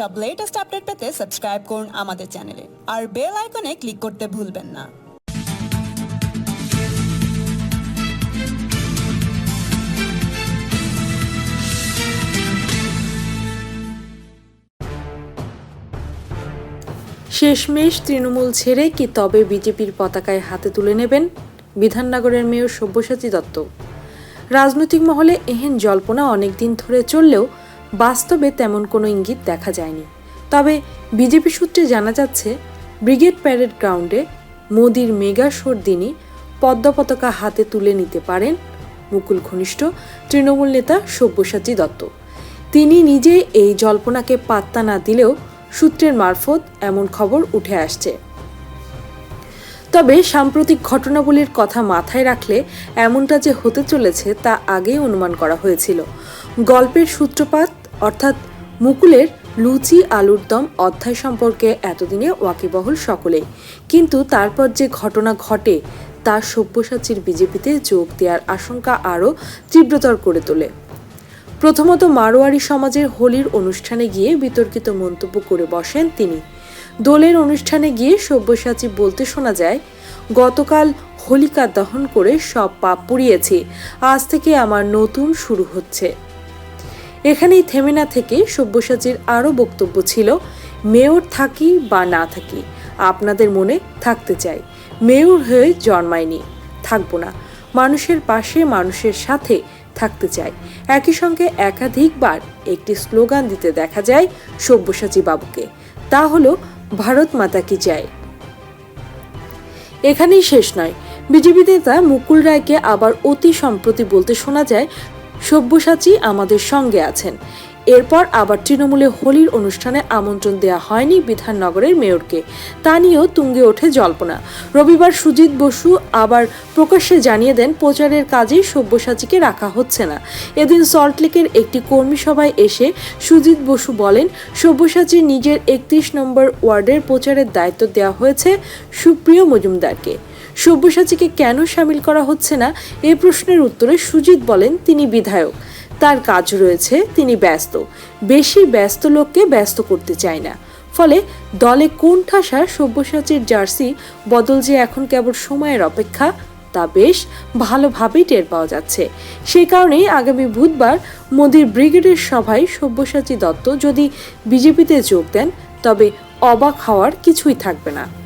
সব latest update পেতে subscribe করুন আমাদের চ্যানেলে আর বেল আইকনে ক্লিক করতে ভুলবেন না। শেষমেশ তৃণমূল ছেড়ে কি তবে বিজেপির পতাকায় হাতে তুলে নেবেন বিধাননগরের মেয়র সব্যসাচী দত্ত? রাজনৈতিক মহলে এহেন জল্পনা অনেকদিন ধরে চললেও বাস্তবে তেমন কোনো ইঙ্গিত দেখা যায়নি। তবে বিজেপি সূত্রে জানা যাচ্ছে, ব্রিগেড প্যারেড গ্রাউন্ডে মোদির মেগা শোর দিনই পদ্ম পতাকা হাতে তুলে নিতে পারেন মুকুল ঘনিষ্ঠ, তৃণমূল নেতা সব্যসাচী দত্ত। তিনি নিজে এই জল্পনাকে পাত্তা না দিলেও সূত্রের মারফত এমন খবর উঠে আসছে। তবে সাম্প্রতিক ঘটনাবলীর কথা মাথায় রাখলে এমনটা যে হতে চলেছে তা আগেই অনুমান করা হয়েছিল। গল্পের সূত্রপাত অর্থাৎ মুকুলের লুচি আলুর দম অধ্যায় সম্পর্কে এতদিনে ওয়াকিবহল সকলেই। কিন্তু তারপর যে ঘটনা ঘটে, তা সব্যসাচীর বিজেপিতে যোগ দেওয়ার আশঙ্কা আরও তীব্রতর করে তোলে। প্রথমত মারোয়ারি সমাজের হোলির অনুষ্ঠানে গিয়ে বিতর্কিত মন্তব্য করে বসেন তিনি। দোলের অনুষ্ঠানে গিয়ে সব্যসাচী বলতে শোনা যায়, গতকাল হোলিকা দহন করে সব পাপ পুড়িয়েছি, আজ থেকে আমার নতুন শুরু হচ্ছে। এখানেই থেমে না থেকে সব্যসাচীর আরও বক্তব্য ছিল, মেয়র থাকি বা না থাকি, আপনাদের মনে থাকতে চাই। মেয়র হয়ে জন্মায়নি থাকব না। মানুষের পাশে মানুষের সাথে থাকতে চাই। একই সঙ্গে একাধিকবার একটি স্লোগান দিতে দেখা যায় সব্যসাচী বাবুকে। তা হলো, ভারত মাতা কি চায় এখানেই শেষ নয়। বিজেপি নেতা মুকুল রায়কে আবার অতি সম্প্রতি বলতে শোনা যায় সব্যসাচী আমাদের সঙ্গে আছেন। এরপর আবার তৃণমূলে হোলির অনুষ্ঠানে আমন্ত্রণ দেওয়া হয়নি বিধাননগরের মেয়রকে। তা নিয়েও তুঙ্গে ওঠে জল্পনা। রবিবার সুজিত বসু আবার প্রকাশ্যে জানিয়ে দেন, প্রচারের কাজেই সব্যসাচীকে রাখা হচ্ছে না। এদিন সল্টলেকের একটি কর্মী সভায় এসে সুজিত বসু বলেন, সব্যসাচী নিজের একত্রিশ নম্বর ওয়ার্ডের প্রচারের দায়িত্ব দেওয়া হয়েছে সুপ্রিয় মজুমদারকে। সব্যসাচীকে কেন সামিল করা হচ্ছে না, এ প্রশ্নের উত্তরে সুজিত বলেন, তিনি বিধায়ক। তার কাজ রয়েছে, তিনি ব্যস্ত। বেশি ব্যস্ত লোককে ব্যস্ত করতে চায় না। ফলে দলে কোন ঠাসা সব্যসাচীর জার্সি বদল যে এখন কেবল সময়ের অপেক্ষা, তা বেশ ভালোভাবেই টের পাওয়া যাচ্ছে। সেই কারণেই আগামী বুধবার মোদীর ব্রিগেডের সভায় সব্যসাচী দত্ত যদি বিজেপিতে যোগ দেন, তবে অবাক হওয়ার কিছুই থাকবে না।